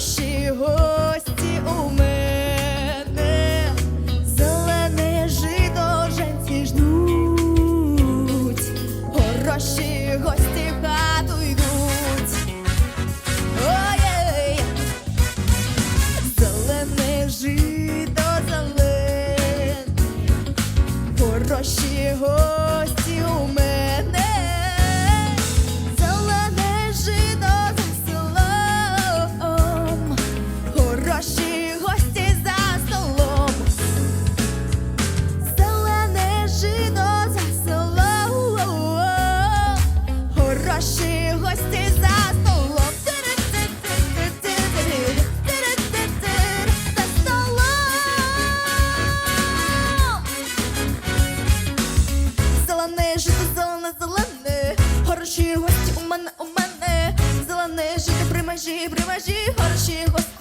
Хороші гості у мене, зелене жито женці ждуть, хороші гості в хату йдуть. Ой-ей, зелене жито зелене, хороші гості жито при межі, при